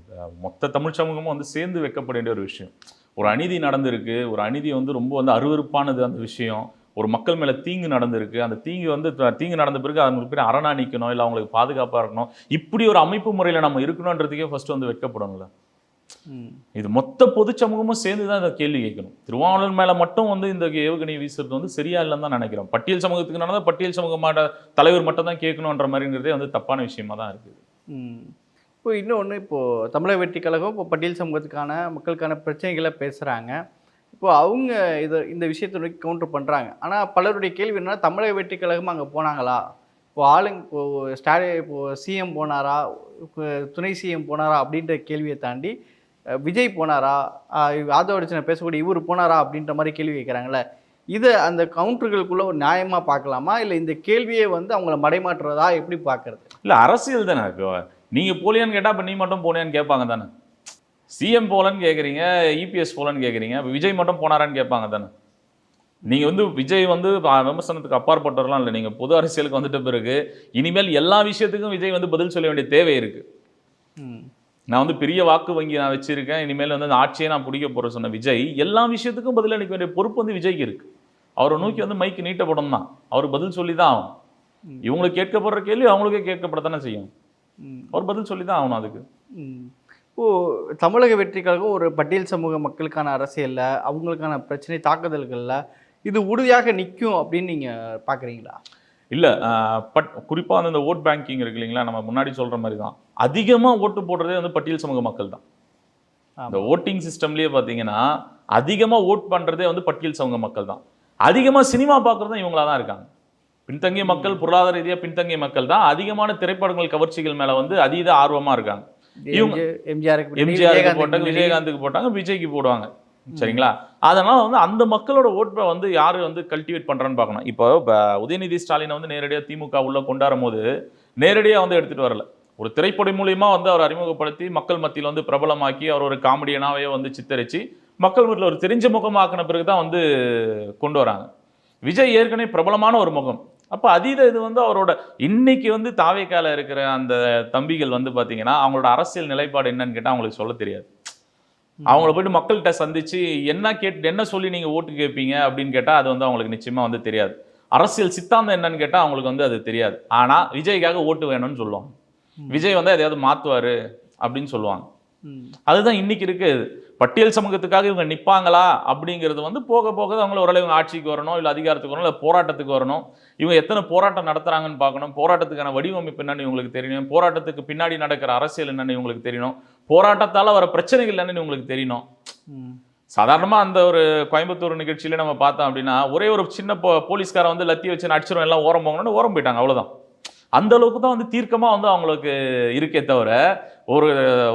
மொத்த தமிழ் சமூகமும் வந்து சேர்ந்து வெட்கப்பட வேண்டிய ஒரு விஷயம். ஒரு அநீதி நடந்திருக்கு. ஒரு அநீதி வந்து ரொம்ப வந்து அருவருப்பானது அந்த விஷயம். ஒரு மக்கள் மேல தீங்கு நடந்திருக்கு. அந்த தீங்கு வந்து தீங்கு நடந்த பிறகு அவங்களுக்கு பேர் அரணா நிற்கணும் இல்லை அவங்களுக்கு பாதுகாப்பா இருக்கணும். இப்படி ஒரு அமைப்பு முறையில நம்ம இருக்கணுன்றதுக்கே ஃபர்ஸ்ட் வந்து வெட்கப்படணும்ல. இது மொத்த பொது சமூகமும் சேர்ந்து தான் இதை கேள்வி கேட்கணும். திருவாவூர் மேல மட்டும் வந்து இந்த ஏவுகணை வீசுறது வந்து சரியா இல்லைன்னு தான் நினைக்கிறோம். பட்டியல் சமூகத்துக்கு நடந்தால் பட்டியல் சமூகமான தலைவர் மட்டும் தான் கேட்கணுன்ற மாதிரிங்கிறதே வந்து தப்பான விஷயமா தான் இருக்குது. இப்போ இன்னொன்று இப்போது தமிழக வெற்றி கழகம் இப்போ பட்டியல் சமூகத்துக்கான மக்களுக்கான பிரச்சனைகளை பேசுகிறாங்க இப்போ அவங்க இதை இந்த விஷயத்தை நோக்கி கவுண்டர் பண்ணுறாங்க ஆனால் பலருடைய கேள்வி என்னன்னா தமிழக வெற்றி கழகம் அங்கே போனாங்களா? இப்போ ஆளுங்க இப்போது ஸ்டாலின் இப்போ சிஎம் போனாரா? துணை சிஎம் போனாரா? அப்படின்ற கேள்வியை தாண்டி விஜய் போனாரா? ஆதவ பேசக்கூடிய இவர் போனாரா? அப்படின்ற மாதிரி கேள்வி வைக்கிறாங்களே இதை அந்த கவுண்டர்களுக்குள்ள ஒரு நியாயமாக பார்க்கலாமா? இல்லை இந்த கேள்வியை வந்து அவங்கள மடைமாற்றுறதா? எப்படி பார்க்கறது? இல்லை அரசியல் தானே. இப்போ நீங்கள் போலியான்னு கேட்டால் இப்போ நீ மட்டும் போனியான்னு கேட்பாங்க தானே. சிஎம் போலன்னு கேக்குறீங்க இபிஎஸ் போலன்னு கேக்குறீங்க அப்ப விஜய் மட்டும் போனாரான்னு கேட்பாங்க தானே. நீங்க வந்து விஜய் வந்து விமர்சனத்துக்கு அப்பாற்பட்டவர்லாம் இல்லை. நீங்க பொது அரசியலுக்கு வந்துட்ட பிறகு இனிமேல் எல்லா விஷயத்துக்கும் விஜய் வந்து பதில் சொல்ல வேண்டிய தேவை இருக்கு. ம். நான் வந்து பெரிய வாக்கு வங்கி நான் வச்சிருக்கேன். இனிமேல் வந்து அந்த ஆட்சியை நான் பிடிக்க போற சொன்ன விஜய் எல்லா விஷயத்துக்கும் பதில் அளிக்க வேண்டிய பொறுப்பு வந்து விஜய்க்கு இருக்கு. அவரை நோக்கி வந்து மைக்கு நீட்டப்படும் தான். அவர் பதில் சொல்லி தான் ஆகும் இவங்களுக்கு கேட்கப்படுற கேள்வி அவங்களுக்கே கேட்கப்படத்தானே செய்யும். ம். அவர் பதில் சொல்லி தான் ஆகணும் அதுக்கு. ம். இப்போ தமிழக வெற்றி கழகம் ஒரு பட்டியல் சமூக மக்களுக்கான அரசியல்ல அவங்களுக்கான பிரச்சனை தாக்குதல்கள்ல இது உறுதியாக நிற்கும் அப்படின்னு நீங்க பாக்குறீங்களா? இல்லை பட் குறிப்பாக வந்து இந்த ஓட் பேங்கிங் இருக்கு இல்லைங்களா நம்ம முன்னாடி சொல்கிற மாதிரி தான் அதிகமாக ஓட்டு போடுறதே வந்து பட்டியல் சமூக மக்கள் தான். இந்த ஓட்டிங் சிஸ்டம்லேயே பார்த்தீங்கன்னா அதிகமாக ஓட் பண்ணுறதே வந்து பட்டியல் சமூக மக்கள் தான். அதிகமாக சினிமா பார்க்குறதும் இவங்களா தான் இருக்காங்க. பின்தங்கிய மக்கள் பொருளாதார ரீதியாக பின்தங்கிய மக்கள் தான். அதிகமான திரைப்படங்கள் கவர்ச்சிகள் மேலே வந்து அதீத ஆர்வமாக இருக்காங்க. இவங்க- எம்ஜிஆருக்கு எம்ஜிஆருக்கு போட்டாங்க. விஜயகாந்துக்கு போட்டாங்க விஜய்க்கு போடுவாங்க. சரிங்களா? அதனால வந்து அந்த மக்களோட ஓட்டை வந்து யாரு வந்து கல்டிவேட் பண்றான்னு பார்க்கணும். இப்போ உதயநிதி ஸ்டாலினை வந்து நேரடியாக திமுக உள்ள கொண்டாடும் போது நேரடியாக வந்து எடுத்துட்டு வரல. ஒரு திரைப்படம் மூலியமா வந்து அவர் அறிமுகப்படுத்தி மக்கள் மத்தியில் வந்து பிரபலமாக்கி அவர் ஒரு காமெடியனாவே வந்து சித்தரிச்சு மக்கள் மத்தியில் ஒரு தெரிஞ்ச முகமாக்கின பிறகு தான் வந்து கொண்டு வராங்க. விஜய் ஏற்கனவே பிரபலமான ஒரு முகம். அப்போ அதீத இது வந்து அவரோட இன்னைக்கு வந்து தாவேக்கால இருக்கிற அந்த தம்பிகள் வந்து பார்த்தீங்கன்னா அவங்களோட அரசியல் நிலைப்பாடு என்னன்னு கேட்டால் அவங்களுக்கு சொல்ல தெரியாது. அவங்கள போயிட்டு மக்கள்கிட்ட சந்திச்சு என்ன கேட்டு என்ன சொல்லி நீங்க ஓட்டு கேட்பீங்க அப்படின்னு கேட்டா அது வந்து அவங்களுக்கு நிச்சயமா வந்து தெரியாது. அரசியல் சித்தாந்தம் என்னன்னு கேட்டா அவங்களுக்கு வந்து அது தெரியாது. ஆனா விஜய்க்காக ஓட்டு வேணும்னு சொல்லுவாங்க. விஜய் வந்து எதையாவது மாத்துவாரு அப்படின்னு சொல்லுவாங்க. அதுதான் இன்னைக்கு இருக்கு. பட்டியல் சமூகத்துக்காக இவங்க நிற்பாங்களா அப்படிங்கிறது வந்து போக போக தான் அவங்கள ஓரளவு இவங்க ஆட்சிக்கு வரணும் இல்லை அதிகாரத்துக்கு வரணும் இல்லை போராட்டத்துக்கு வரணும். இவங்க எத்தனை போராட்டம் நடத்துறாங்கன்னு பார்க்கணும். போராட்டத்துக்கான வடிவமைப்பு என்னன்னு இவங்களுக்கு தெரியணும். போராட்டத்துக்கு பின்னாடி நடக்கிற அரசியல் என்னன்னு இவங்களுக்கு தெரியணும். போராட்டத்தால் வர பிரச்சனைகள் என்னன்னு உங்களுக்கு தெரியணும். சாதாரணமாக அந்த ஒரு கோயம்புத்தூர் நிகழ்ச்சியில நம்ம பார்த்தோம் அப்படின்னா ஒரே ஒரு சின்ன போ போலீஸ்காரன் வந்து லத்தி வச்சு அடிச்சிடும் எல்லாம் ஓரம் போகணும்னு ஓரம் போயிட்டாங்க அவ்வளோதான் அந்த அளவுக்கு தான் வந்து தீர்க்கமா வந்து அவங்களுக்கு இருக்கே தவிர ஒரு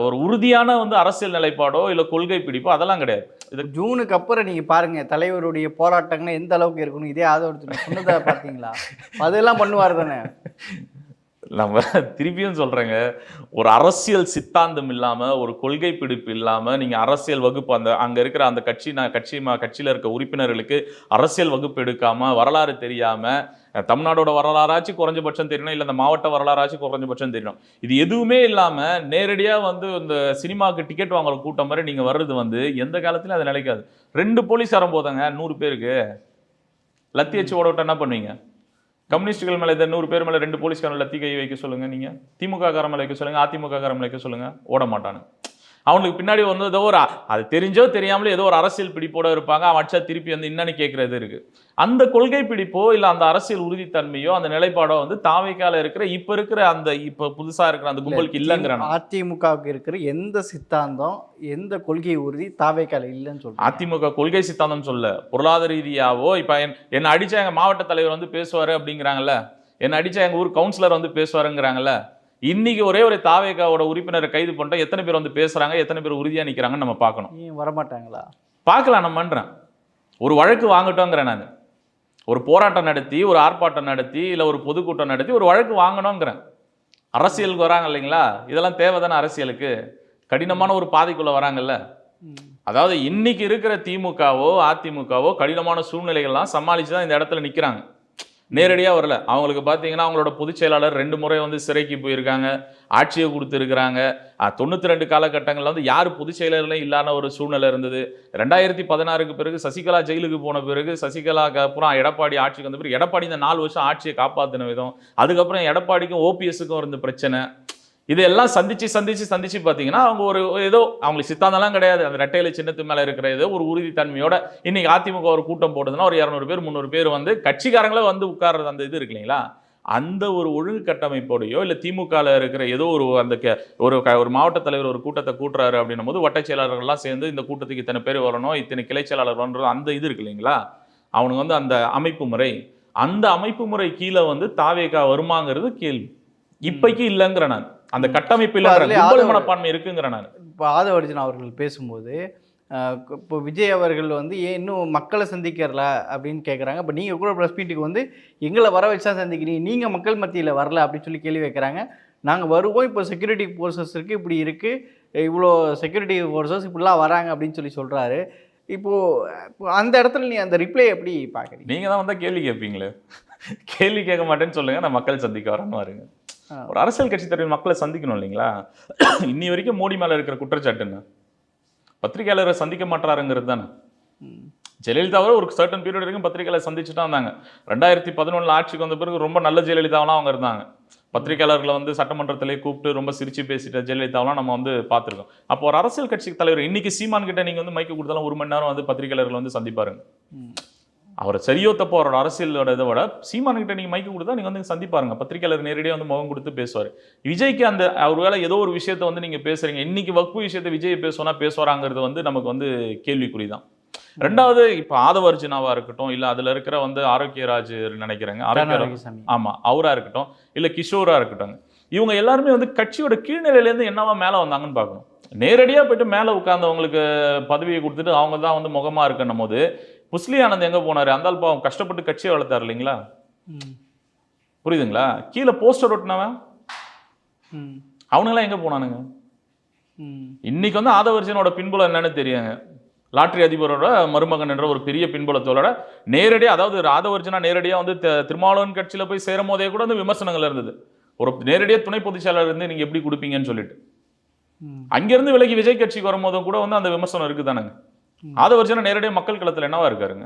ஒரு உறுதியான வந்து அரசியல் நிலைப்பாடோ இல்ல கொள்கை பிடிப்போ அதெல்லாம் கிடையாது. இது ஜூனுக்கு அப்புறம் நீங்க பாருங்க தலைவருடைய போராட்டங்கள் எந்த அளவுக்கு இருக்கணும் இதே ஆதரவு சொன்னதை பார்த்தீங்களா? அதெல்லாம் பண்ணுவார் தானே? நம்ம திருப்பியும் சொல்கிறேங்க ஒரு அரசியல் சித்தாந்தம் இல்லாமல் ஒரு கொள்கை பிடிப்பு இல்லாமல் நீங்கள் அரசியல் வகுப்பு அந்த அங்கே இருக்கிற அந்த கட்சி நான் கட்சி கட்சியில் இருக்க உறுப்பினர்களுக்கு அரசியல் வகுப்பு எடுக்காமல் வரலாறு தெரியாமல் தமிழ்நாடோட வரலாறாச்சும் குறைஞ்சபட்சம் தெரியணும் இல்லை இந்த மாவட்ட வரலாறாச்சும் குறைஞ்சபட்சம் தெரியணும். இது எதுவுமே இல்லாமல் நேரடியாக வந்து இந்த சினிமாவுக்கு டிக்கெட் வாங்குற கூட்டம் மாதிரி நீங்கள் வர்றது வந்து எந்த காலத்துலையும் அது நிலைக்காது. ரெண்டு போலீஸாரம் போதாங்க நூறு பேருக்கு. லத்தி வச்சு ஓட விட்டா என்ன பண்ணுவீங்க? கம்யூனிஸ்டுகள் மேலே இந்த நூறு பேர் மேலே ரெண்டு போலீஸ்காரன் லத்தி கை வைக்க சொல்லுங்க நீங்கள் திமுக காரம் வைக்க சொல்லுங்க அதிமுக காரம் வைக்க சொல்லுங்க. ஓட மாட்டானு அவனுக்கு பின்னாடி வந்து ஏதோ ஒரு அது தெரிஞ்சோ தெரியாமலோ ஏதோ ஒரு அரசியல் பிடிப்போட இருப்பாங்க. அவன் அடிச்சா திருப்பி வந்து என்னன்னு கேட்கறது இருக்கு. அந்த கொள்கை பிடிப்போ இல்ல அந்த அரசியல் உறுதித்தன்மையோ அந்த நிலைப்பாடோ வந்து தாவைக்கால இருக்கிற இப்ப இருக்கிற அந்த இப்ப புதுசா இருக்கிற அந்த கும்பலுக்கு இல்லைங்கிறான்? அதிமுகவுக்கு இருக்கிற எந்த சித்தாந்தம் எந்த கொள்கை உறுதி தாவேக்கால இல்லைன்னு சொல்றேன் அதிமுக கொள்கை சித்தாந்தம் சொல்ல பொருளாதார ரீதியாவோ இப்ப என்- என்னை அடிச்சா எங்க மாவட்ட தலைவர் வந்து பேசுவாரு அப்படிங்கிறாங்கல்ல? என்னை அடிச்சா எங்க ஊர் கவுன்சிலர் வந்து பேசுவாருங்கிறாங்கல்ல? இன்னைக்கு ஒரே ஒரு தாவேக்காவோட உறுப்பினரை கைது பண்ணிட்டா எத்தனை பேர் வந்து பேசுறாங்க எத்தனை பேர் உறுதியா நிக்கிறாங்கன்னு நம்ம பார்க்கணும். வரமாட்டாங்களா? பார்க்கலாம் நம்ம பண்றேன். ஒரு வழக்கு வாங்கட்டோங்கிறேன் நான். ஒரு போராட்டம் நடத்தி ஒரு ஆர்ப்பாட்டம் நடத்தி இல்லை ஒரு பொதுக்கூட்டம் நடத்தி ஒரு வழக்கு வாங்கணுங்கிறேன். அரசியலுக்கு வராங்க இல்லைங்களா? இதெல்லாம் தேவைதானே அரசியலுக்கு? கடினமான ஒரு பாதைக்குள்ள வராங்கல்ல. அதாவது இன்னைக்கு இருக்கிற திமுகவோ அதிமுகவோ கடினமான சூழ்நிலைகள்லாம் சமாளிச்சு தான் இந்த இடத்துல நிற்கிறாங்க நேரடியாக வரல. அவங்களுக்கு பார்த்தீங்கன்னா அவங்களோட பொதுச் செயலாளர் ரெண்டு முறை வந்து சிறைக்கு போயிருக்காங்க. ஆட்சியை கொடுத்துருக்குறாங்க. தொண்ணூற்றி ரெண்டு காலகட்டங்களில் வந்து யார் பொதுச் செயலர்களே இல்லாத ஒரு சூழ்நிலை இருந்தது. ரெண்டாயிரத்தி பதினாறுக்கு பிறகு சசிகலா ஜெயிலுக்கு போன பிறகு சசிகலாக்கு அப்புறம் எடப்பாடி ஆட்சிக்கு வந்த பிறகு எடப்பாடி இந்த நாலு வருஷம் ஆட்சியை காப்பாற்றின விதம். அதுக்கப்புறம் எடப்பாடிக்கும் ஓபிஎஸ்க்கும் இருந்த பிரச்சனை. இதெல்லாம் சந்திச்சு சந்திச்சு சந்திச்சு பார்த்தீங்கன்னா அவங்க ஒரு ஏதோ அவங்களுக்கு சித்தாந்தெல்லாம் கிடையாது. அந்த ரெட்டையில சின்னத்து மேலே இருக்கிற ஏதோ ஒரு உறுதித்தன்மையோட இன்னைக்கு அதிமுக ஒரு கூட்டம் போடுதுன்னா ஒரு இரநூறு பேர் முந்நூறு பேர் வந்து கட்சிக்காரங்களே வந்து உட்கார்றது அந்த இது இருக்கு இல்லைங்களா? அந்த ஒரு ஒழுங்கு கட்டமைப்போடையோ இல்லை திமுகவில் இருக்கிற ஏதோ ஒரு அந்த க- ஒரு க- ஒரு மாவட்ட தலைவர் ஒரு கூட்டத்தை கூட்டுறாரு அப்படின்னும் போது வட்டச் செயலாளர்கள்லாம் சேர்ந்து இந்த கூட்டத்துக்கு இத்தனை பேர் வரணும் இத்தனை கிளை செயலாளர் வரணும் அந்த இது இருக்கு இல்லைங்களா? அவனுக்கு வந்து அந்த அமைப்பு முறை. அந்த அமைப்பு முறை கீழே வந்து தாவேகா வருமாங்கிறது கேள்வி. இப்பைக்கு இல்லைங்கிற நான். அந்த கட்டமைப்பு கும்பல் மனப்பான்மை இருக்குங்கிற நான். இப்போ ஆதவர்ஜன் அவர்கள் பேசும்போது இப்போ விஜய் அவர்கள் வந்து ஏன் இன்னும் மக்களை சந்திக்கிறல அப்படின்னு கேட்குறாங்க இப்போ நீங்கள் கூட ப்ரெஸ் மீட்டுக்கு வந்து எங்களை வர வச்சு தான் சந்திக்கிறீங்க. நீங்கள் மக்கள் மத்தியில் வரல அப்படின்னு சொல்லி கேள்வி வைக்கிறாங்க. நாங்கள் வருவோம். இப்போ செக்யூரிட்டி ஃபோர்ஸஸ் இருக்குது இப்படி இருக்குது இவ்வளோ செக்யூரிட்டி ஃபோர்ஸஸ் இப்படிலாம் வராங்க அப்படின்னு சொல்லி சொல்கிறாரு இப்போது இப்போ அந்த இடத்துல நீ அந்த ரிப்ளை எப்படி பார்க்குறீங்க நீங்க தான் வந்தா கேள்வி கேட்பீங்களே கேள்வி கேட்க மாட்டேன்னு சொல்லுங்க. நான் மக்கள் சந்திக்க வரேன்னு வருங்க. ஒரு அரசியல் கட்சி தலைவர் மக்களை சந்திக்கணும் இல்லைங்களா? இன்னி வரைக்கும் மோடி மேல இருக்கிற குற்றச்சாட்டுன்னு பத்திரிகையாளரை சந்திக்க மாட்டாருங்கிறது தானே? ஜெயலலிதாவை ஒரு சர்டன் பீரியட் வரைக்கும் பத்திரிகையாளர் சந்திச்சுட்டு வந்தாங்க. இருந்தாங்க ரெண்டாயிரத்தி பதினொன்றில் ஆட்சிக்கு வந்த பிறகு ரொம்ப நல்ல ஜெயலலிதாவெலாம் அவங்க இருந்தாங்க. பத்திரிகையாளர்களை வந்து சட்டமன்றத்திலே கூப்பிட்டு ரொம்ப சிரிச்சு பேசிட்ட ஜெயலலிதாவெலாம் நம்ம வந்து பார்த்துருக்கோம். அப்போ ஒரு அரசியல் கட்சி தலைவர் இன்னைக்கு சீமான் கிட்ட நீங்க வந்து மைக்கு கொடுத்தாலும் ஒரு மணி நேரம் வந்து பத்திரிகையாளர்களை வந்து சந்திப்பாருங்க. அவர் சரியோ தப்போ அவரோட அரசியலோட இதை விட சீமான் கிட்ட நீங்க மைக்கு கொடுத்தா நீங்க வந்து சந்திப்பாருங்க. பத்திரிகையாளர் நேரடியாக வந்து முகம் கொடுத்து பேசுவார். விஜய்க்கு அந்த அவர் வேலை ஏதோ ஒரு விஷயத்த வந்து நீங்க பேசுறீங்க. இன்னைக்கு வக்பு விஷயத்தை விஜய் பேசுவோனா பேசுவாராங்கிறது வந்து நமக்கு வந்து கேள்விக்குறி தான் ரெண்டாவது இப்போ ஆதவ அர்ஜுனாவா இருக்கட்டும் இல்ல அதுல இருக்கிற வந்து ஆரோக்கியராஜ் நினைக்கிறேங்க. ஆரோக்கியராஜ் கருணாநிதிசாமி ஆமா அவரா இருக்கட்டும் இல்ல கிஷோரா இருக்கட்டும். இவங்க எல்லாருமே வந்து கட்சியோட கீழ்நிலையில இருந்து என்னவா மேல வந்தாங்கன்னு பார்க்கணும். நேரடியா போயிட்டு மேல உட்கார்ந்தவங்களுக்கு பதவியை கொடுத்துட்டு அவங்க தான் வந்து முகமா இருக்கணும் போது புஸ்லி ஆனந்த் எங்க போனாரு? அந்த ஆள் பாவம் கஷ்டப்பட்டு கட்சியை வளர்த்தாரு இல்லைங்களா? ம். புரியுதுங்களா? கீழே போஸ்டர் ஒட்டினவன். ம். அவனுங்களாம் எங்க போனானுங்க? ம். இன்னைக்கு வந்து ஆதவர்ஜனோட பின்புலம் என்னன்னு தெரியுங்க. லாட்டரி அதிபரோட மருமகன் என்ற ஒரு பெரிய பின்புலத்தோட நேரடியாக அதாவது ராதவர்ஜனா நேரடியாக வந்து தி- திருமாவளவன் கட்சியில் போய் சேரும் போதே கூட வந்து விமர்சனங்கள் இருந்தது. ஒரு நேரடியாக துணை பொதுச் செயலாளர் இருந்து நீங்கள் எப்படி கொடுப்பீங்கன்னு சொல்லிட்டு. ம். அங்கேருந்து விலகி விஜய் கட்சிக்கு வரும்போதும் கூட வந்து அந்த விமர்சனம் இருக்குதானங்க? ஆதவர்ஜனா நேரடியாக மக்கள் களத்தில் என்னவா இருக்காருங்க?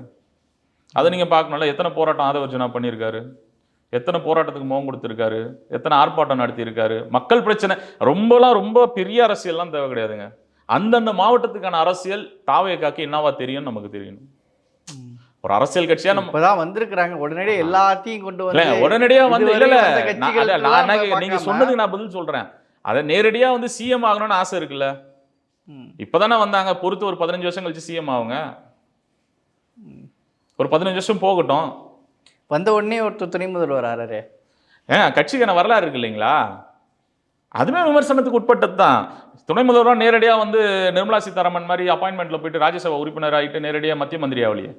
அதை நீங்கள் பார்க்கணும்ல எத்தனை போராட்டம் ஆதவர்ஜனா பண்ணியிருக்காரு? எத்தனை போராட்டத்துக்கு முகம் கொடுத்துருக்காரு? எத்தனை ஆர்ப்பாட்டம் நடத்தியிருக்காரு? மக்கள் பிரச்சனை ரொம்பலாம் ரொம்ப பெரிய அரசியல்லாம் தேவை கிடையாதுங்க. அந்தந்த மாவட்டத்துக்கான அரசியல் தாவேக்காக்கு என்னவா தெரியும்னு நமக்கு தெரியணும். ஒரு அரசியல் கட்சியா நம்ம இப்பதான் வந்திருக்கிறாங்க. உடனடியே எல்லாத்தையும் கொண்டு இல்ல வந்து உடனடியா வந்து இல்ல நான் நீங்க சொன்னதுக்கு நான் பதில் சொல்றேன். அதை நேரடியா வந்து சிஎம் ஆகணும்னு ஆசை இருக்குல்ல? ம். இப்பதானே வந்தாங்க. பொறுத்து ஒரு பதினஞ்சு வருஷம் கழிச்சு சிஎம் ஆகுங்க ஒரு பதினஞ்சு வருஷம் போகட்டும். வந்த உடனே ஒருத்தர் துணை முதல்வர் ஆறாரு. ஏன் கட்சிக்கான வரலாறு இருக்கு இல்லைங்களா? அதுவே விமர்சனத்துக்கு உட்பட்டது தான் துணை முதல்வராக நேரடியாக வந்து நிர்மலா சீதாராமன் மாதிரி அப்பாயின்மெண்ட்ல போயிட்டு ராஜ்யசபா உறுப்பினர் ஆகிட்டு நேரடியாக மத்திய மந்திரி ஆகலையே.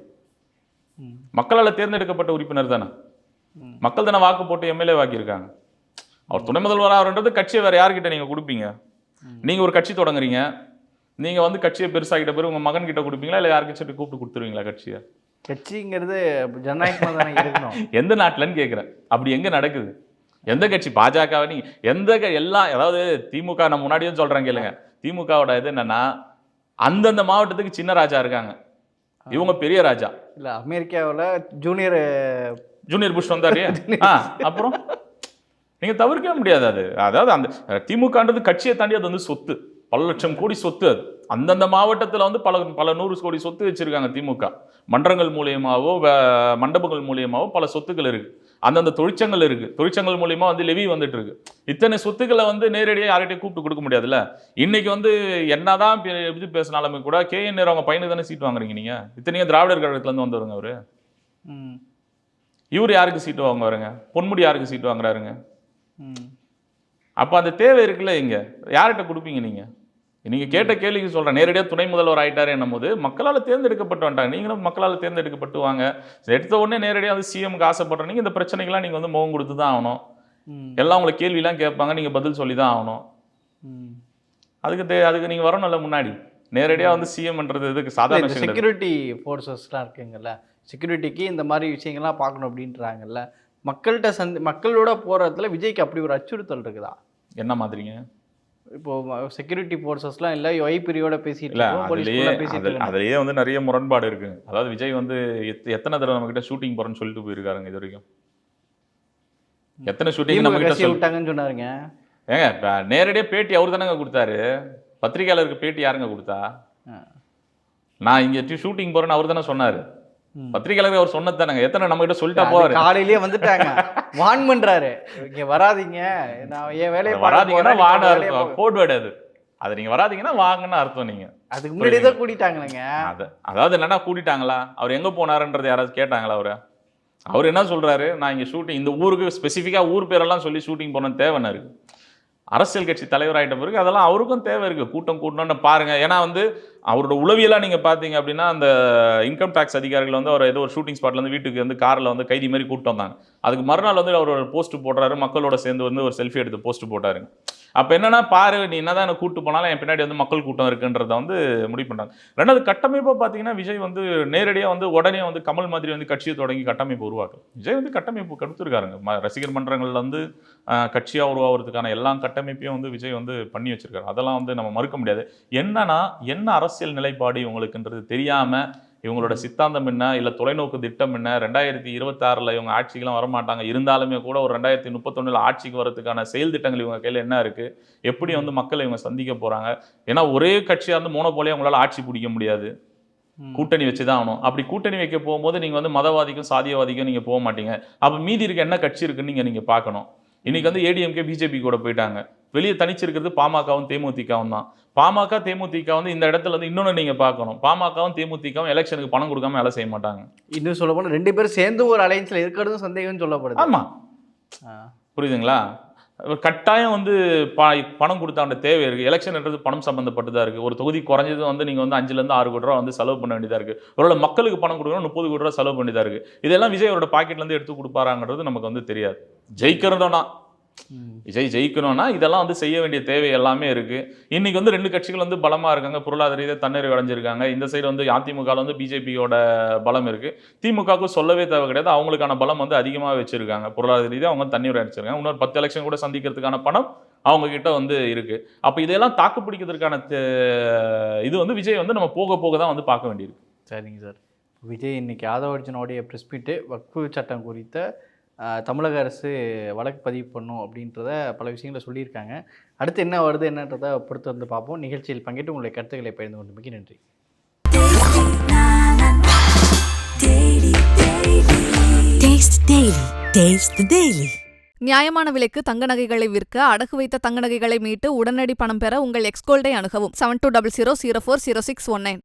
மக்களால் தேர்ந்தெடுக்கப்பட்ட உறுப்பினர் தானே. மக்கள் தானே வாக்கு போட்டு எம்எல்ஏ வாக்கியிருக்காங்க. அவர் துணை முதல்வர் ஆகிறன்றது கட்சியை வேற யார்கிட்ட நீங்க கொடுப்பீங்க? நீங்க ஒரு கட்சி தொடங்குறீங்க. நீங்க வந்து கட்சியை பெருசாகிட்ட பிறகு உங்க மகன் கிட்ட கொடுப்பீங்களா? இல்லை யாருக்கிட்ட கூப்பிட்டு கொடுத்துருவீங்களா கட்சியை? கட்சிங்கிறது ஜனநாயகமாக தானே இருக்கணும். எந்த நாட்டிலன்னு கேட்குறேன் அப்படி எங்க நடக்குது? எந்த கட்சி? பாஜகவை நீங்க எந்த க- எல்லாம் அதாவது திமுக நான் முன்னாடியும் சொல்றேன் கேளுங்க. திமுகவோட இது என்னன்னா அந்தந்த மாவட்டத்துக்கு சின்ன ராஜா இருக்காங்க. இவங்க பெரிய ராஜா. இல்ல அமெரிக்காவுல ஜூனியர் ஜூனியர் புஷ் வந்தாரு. ஆ அப்புறம்? நீங்க தவிர்க்கவே முடியாது அது. அதாவது அந்த திமுகன்றது கட்சியை தாண்டி அது வந்து சொத்து. பல லட்சம் கோடி சொத்து அது. அந்தந்த மாவட்டத்துல வந்து பல பல நூறு கோடி சொத்து வச்சிருக்காங்க திமுக. மன்றங்கள் மூலியமாவோ வே- மண்டபங்கள் மூலியமாவோ பல சொத்துக்கள் இருக்கு. அந்தந்த தொழிற்சங்கள் இருக்கு. தொழிற்சங்கள் மூலியமா வந்து லெவி வந்துட்டு இருக்கு இத்தனை சொத்துக்களை வந்து நேரடியாக யார்கிட்டயும் கூப்பிட்டு கொடுக்க முடியாதுல்ல? இன்னைக்கு வந்து என்னதான் இது பேசினாலுமே கூட கே என் அவங்க பையனுக்கு தானே சீட் வாங்குறீங்க நீங்க? இத்தனையும் திராவிடர் கழகத்துல இருந்து வந்தவருங்க அவரு. இவர் யாருக்கு சீட்டு வாங்குவாருங்க? பொன்முடி யாருக்கு சீட்டு வாங்குறாருங்க? அப்போ அந்த தேவை இருக்குல்ல இங்க? யார்கிட்ட கொடுப்பீங்க நீங்க? நீங்க கேட்ட கேள்விக்கு சொல்றேன். நேரடியாக துணை முதல்வர் ஆயிட்டாரு என்னும் போது மக்களால் தேர்ந்தெடுக்கப்பட்டு வந்துட்டாங்க. நீங்களும் மக்களால் தேர்ந்தெடுக்கப்பட்டு வாங்க. எடுத்த உடனே நேரடியாக வந்து சிஎம்க்கு ஆசைப்படுற நீங்க இந்த பிரச்சனைக்கெல்லாம் நீங்க வந்து முகம் கொடுத்து தான் ஆகணும். எல்லாம் உங்களை கேள்விலாம் கேட்பாங்க. நீங்க பதில் சொல்லி தான் ஆகணும். அதுக்கு தே அதுக்கு நீங்க வரணும்ல முன்னாடி? நேரடியா வந்து சிஎம்ன்றது இதுக்கு சாதாரண. செக்யூரிட்டி ஃபோர்ஸஸ்லாம் இருக்குங்கல்ல? செக்யூரிட்டிக்கு இந்த மாதிரி விஷயங்கள்லாம் பார்க்கணும் அப்படின்றாங்கல்ல. மக்கள்கிட்ட சந்தி மக்களோட போகிறதுல விஜய்க்கு அப்படி ஒரு அச்சுறுத்தல் இருக்குதா? என்ன மாதிரிங்க? இப்போ செக்யூரிட்டி ஃபோர்ஸஸ்லாம் இல்லை ஒய் பிரியோட பேசிட்டு அதுலயே வந்து நிறைய முரண்பாடு இருக்கு. அதாவது விஜய் வந்து எத்- எத்தனை தடவை நம்ம கிட்ட ஷூட்டிங் போறேன்னு சொல்லிட்டு போயிருக்காருங்க இது வரைக்கும். எத்தனை ஷூட்டிங் நம்ம கிட்ட விட்டாங்கன்னு சொன்னாருங்க. ஏங்க இப்ப நேரடியா பேட்டி அவர் தானேங்க கொடுத்தாரு? பத்திரிகையாளருக்கு பேட்டி யாருங்க கொடுத்தா. நான் இங்க ஷூட்டிங் போறேன்னு அவர் தானே சொன்னாரு. ம். பத்திரிகையாளருக்கு அவர் சொன்னது தானேங்க எத்தனை நம்ம கிட்ட சொல்லிட்டா போவாரு? காலையிலேயே வந்துட்டாங்க. வான் பண்றாரு. இங்க வராதீங்க. நான் என் வேலையை வராதீங்கன்னா வான கோட் வேர்டு அது. அது நீங்க வராதீங்கன்னா வாங்கன்னு அர்த்தம் நீங்க. அதுக்கு முன்னாடி தான் கூட்டிட்டாங்களேங்க. அது அதாவது என்னன்னா கூட்டிட்டாங்களா? அவர் எங்க போனாருன்றது யாராவது கேட்டாங்களா அவரு? அவர் என்ன சொல்றாரு? நான் இங்க ஷூட்டிங் இந்த ஊருக்கு ஸ்பெசிஃபிக்கா ஊர் பேரெல்லாம் சொல்லி ஷூட்டிங் போன தேவைன்னு இருக்கு. அரசியல் கட்சி தலைவர் பிறகு அதெல்லாம் அவருக்கும் தேவை இருக்குது கூட்டம் கூட்டணும்னு பாருங்கள் ஏன்னா வந்து அவரோட உளவியெல்லாம் நீங்கள் பார்த்தீங்க அப்படின்னா அந்த இன்கம் டேக்ஸ் அதிகாரிகள் வந்து அவர் ஏதோ ஒரு ஷூட்டிங் ஸ்பாட்லேருந்து வீட்டுக்கு வந்து காரில் வந்து கைதி மாதிரி கூட்டு வந்தாங்க. அதுக்கு மறுநாள் வந்து அவர் ஒரு போஸ்ட் போடுறாரு. மக்களோட சேர்ந்து வந்து ஒரு செல்ஃபி எடுத்து போஸ்ட் போட்டாருங்க. அப்போ என்னென்னா பாரு நீ என்ன தான் கூட்டு போனாலும் என் பின்னாடி வந்து மக்கள் கூட்டம் இருக்குன்றத வந்து முடிவு பண்ணுறாங்க ரெண்டாவது கட்டமைப்பாக பார்த்தீங்கன்னா விஜய் வந்து நேரடியாக வந்து உடனே வந்து கமல் மாதிரி வந்து கட்சியை தொடங்கி கட்டமைப்பு உருவாக்கு விஜய் வந்து கட்டமைப்பு கொடுத்துருக்காருங்க. ம- ரசிகர் மன்றங்கள்ல வந்து கட்சியாக உருவாகிறதுக்கான எல்லா கட்டமைப்பையும் வந்து விஜய் வந்து பண்ணி வச்சிருக்காரு. அதெல்லாம் வந்து நம்ம மறுக்க முடியாது. என்னன்னா என்ன அரசியல் நிலைப்பாடு இவங்களுக்குன்றது தெரியாமல் இவங்களோட சித்தாந்தம் என்ன? இல்ல தொலைநோக்கு திட்டம் என்ன? ரெண்டாயிரத்தி இருபத்தாறுல இவங்க ஆட்சிக்கெல்லாம் வரமாட்டாங்க. இருந்தாலுமே கூட ஒரு ரெண்டாயிரத்தி முப்பத்தொன்னுல ஆட்சிக்கு வரதுக்கான செயல் திட்டங்கள் இவங்க கையில என்ன இருக்கு? எப்படி வந்து மக்களை இவங்க சந்திக்க போறாங்க? ஏன்னா ஒரே கட்சியா இருந்து மோனோபோலியா உங்களால ஆட்சி பிடிக்க முடியாது. கூட்டணி வச்சு தான் ஆகணும். அப்படி கூட்டணி வைக்க போகும்போது நீங்க வந்து மதவாதிக்கும் சாதியவாதிக்கும் நீங்க போக மாட்டீங்க. அப்ப மீதி இருக்க என்ன கட்சி இருக்குன்னு நீங்க நீங்க பார்க்கணும். இன்னைக்கு வந்து ஏடிஎம்கே பிஜேபி கூட போயிட்டாங்க. வெளியே தனிச்சிருக்கிறது பாமகவும் தேமுதிகவும் தான். பாமக தேமுதிக வந்து இந்த இடத்துல வந்து இன்னொன்னு நீங்க பார்க்கணும். பாமகவும் தேமுதிகவும் எலெக்ஷனுக்கு பணம் கொடுக்காம வேலை செய்ய மாட்டாங்க. இன்னும் சொல்ல போனா ரெண்டு பேரும் சேர்ந்து ஒரு அலையன்ஸ்ல இருக்கிறதும் சந்தேகம் சொல்லப்படுது. ஆமா. ஆ. புரியுதுங்களா? கட்டாயம் வந்து ப பணம் கொடுத்தாண்ட தேவை இருக்குது எலெக்ஷன்ன்றது பணம் சம்மந்தப்பட்டதாக இருக்குது ஒரு தொகுதி குறைஞ்சது வந்து நீங்கள் வந்து அஞ்சுலேருந்து ஆறு கோடி ரூபா வந்து செலவு பண்ண வேண்டியதாக இருக்குது ஒருவேளை மக்களுக்கு பணம் கொடுக்கணும் முப்பது கோடி ரூபா செலவு வேண்டியதாக இருக்குது இதெல்லாம் விஜய் அவரோட பாக்கெட்லேருந்து எடுத்து கொடுப்பாராங்கிறது நமக்கு வந்து தெரியாது. ஜெயிக்கிறதுனா. விஜய் ஜெயிக்கணும்னா இதெல்லாம் வந்து செய்ய வேண்டிய தேவை எல்லாமே இருக்கு. இன்னைக்கு வந்து ரெண்டு கட்சிகள் வந்து பலமா இருக்காங்க. பொருளாதார ரீதியாக தண்ணீர் அடைஞ்சிருக்காங்க இந்த சைடு வந்து அதிமுக வந்து பிஜேபியோட பலம் இருக்கு. திமுகவுக்கு சொல்லவே தேவை கிடையாது. அவங்களுக்கான பலம் வந்து அதிகமாக வச்சிருக்காங்க. பொருளாதார ரீதியாக அவங்க தண்ணீர் அடிச்சிருக்காங்க. இன்னொரு பத்து எலெக்ஷன் கூட சந்திக்கிறதுக்கான பணம் அவங்க கிட்ட வந்து இருக்கு. அப்போ இதெல்லாம் தாக்கு பிடிக்கிறதுக்கான இது வந்து விஜய் வந்து நம்ம போக போக தான் வந்து பார்க்க வேண்டியிருக்கு. சரிங்க சார். விஜய் இன்னைக்கு ஆதவ அர்ஜுனோடைய ப்ரெஸ் மீட்டு வக்ஃபு சட்டம் குறித்த தமிழக அரசு வழக்கு பதிவு பண்ணும் அப்படின்றத பல விஷயங்களை சொல்லியிருக்காங்க அடுத்து என்ன வருது என்னன்றதை பொறுத்து வந்து பார்ப்போம் நிகழ்ச்சியில் பங்கேற்று உங்களுடைய கருத்துக்களை பகிர்ந்து நன்றி. Taste the Daily. நியாயமான விலைக்கு தங்க நகைகளை விற்க அடகு வைத்த தங்க நகைகளை மீட்டு உடனடி பணம் பெற உங்கள் எக்ஸ்கோல்டை அணுகவும் seven two double zero zero four zero six one nine